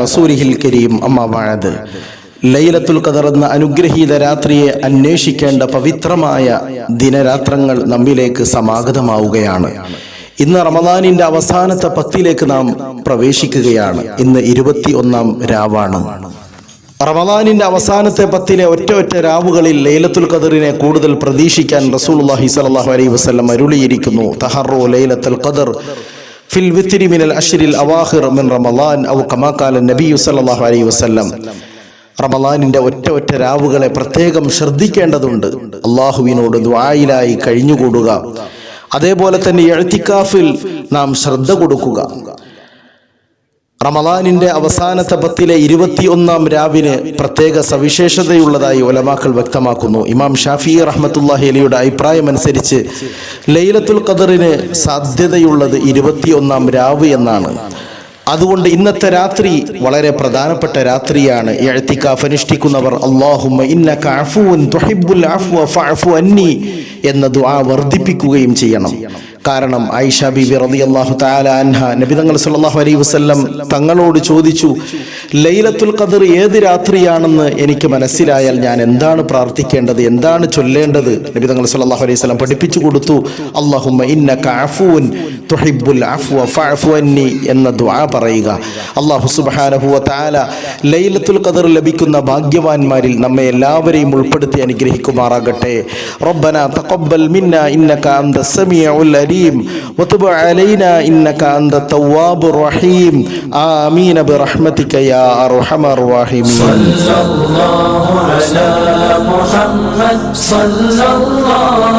റസൂലിഹിൽ കരീം. ലൈലത്തുൽ ഖദർ അനുഗ്രഹീത രാത്രിയെ അന്വേഷിക്കേണ്ട പവിത്രമായ ദിനരാത്രങ്ങൾ നമ്മിലേക്ക് സമാഗതമാവുകയാണ്. ഇന്ന് റമദാനിന്റെ അവസാനത്തെ പത്തിലേക്ക് നാം പ്രവേശിക്കുകയാണ്. ഇന്ന് ഇരുപത്തി ഒന്നാം രാവാണ്. റമദാനിന്റെ അവസാനത്തെ പത്തിലെ ഒറ്റ ഒറ്റ രാവുകളിൽ ലൈലത്തുൽ ഖദറിനെ കൂടുതൽ പ്രതീക്ഷിക്കാൻ റസൂലുള്ളാഹി സ്വല്ലല്ലാഹു അലൈഹി വസല്ലം അരുളിയിരിക്കുന്നു. തഹറോ ലൈലത്തുൽ ഖദർ ഫിൽ വിത്തിരി മിനൽ അഷ്റിൽ അവാഹിർ മിൻ റമളാൻ ഔ കമാ ഖാല നബി സല്ലല്ലാഹു അലൈഹി വസല്ലം. റമളാനിന്റെ ഒറ്റ ഒറ്റ രാവുകളെ പ്രത്യേകം ശ്രദ്ധിക്കേണ്ടതുണ്ട്. അള്ളാഹുവിനോട് ദ്വായിലായി കഴിഞ്ഞുകൂടുക. അതേപോലെ തന്നെ എഴുത്തിക്കാഫിൽ നാം ശ്രദ്ധ കൊടുക്കുക. റമദാനിന്റെ അവസാനത്തെ പത്തിലെ ഇരുപത്തിയൊന്നാം രാവിന് പ്രത്യേക സവിശേഷതയുള്ളതായി ഒലമാക്കൾ വ്യക്തമാക്കുന്നു. ഇമാം ഷാഫി റഹ്മത്തുല്ലാഹി അലിയുടെ അഭിപ്രായം അനുസരിച്ച് ലൈലത്തുൽ ഖദറിന് സാധ്യതയുള്ളത് ഇരുപത്തിയൊന്നാം രാവ് എന്നാണ്. അതുകൊണ്ട് ഇന്നത്തെ രാത്രി വളരെ പ്രധാനപ്പെട്ട രാത്രിയാണ്. എഴുത്തിക്കാഫ് അനുഷ്ഠിക്കുന്നവർ അള്ളാഹു എന്ന ദുആ വർദ്ധിപ്പിക്കുകയും ചെയ്യണം. കാരണം ഐഷ ബിബി റളിയല്ലാഹു അള്ളാഹു അൻഹ. നബി തങ്ങൾ സല്ലല്ലാഹു അലൈഹി വസല്ലം തങ്ങളോട് ചോദിച്ചു ലൈലത്തുൽ ഖദർ ഏത് രാത്രിയാണെന്ന് എനിക്ക് മനസ്സിലായാൽ ഞാൻ എന്താണ് പ്രാർത്ഥിക്കേണ്ടത്? എന്താണ് ചൊല്ലേണ്ടത്? നബി തങ്ങൾ സല്ലല്ലാഹു അലൈഹി വസ്ലം പഠിപ്പിച്ചു കൊടുത്തു തുഹിബ്ബുൽ അഫ്വ എന്ന ദുആ പറയുക. അല്ലാഹു സുബ്ഹാനഹു വ ലൈലത്തുൽ ഖദർ ലഭിക്കുന്ന ഭാഗ്യവാന്മാരിൽ നമ്മെ എല്ലാവരെയും ഉൾപ്പെടുത്തി അനുഗ്രഹിക്കുമാറാകട്ടെ. റബ്ബന തഖബ്ബൽ മിന്ന ഇന്നക അന്ത സമീഉൽ അലീം. الكريم وتب علينا إنك أنت التواب الرحيم آمين برحمتك يا أرحم الراحمين صلى الله على محمد صلى الله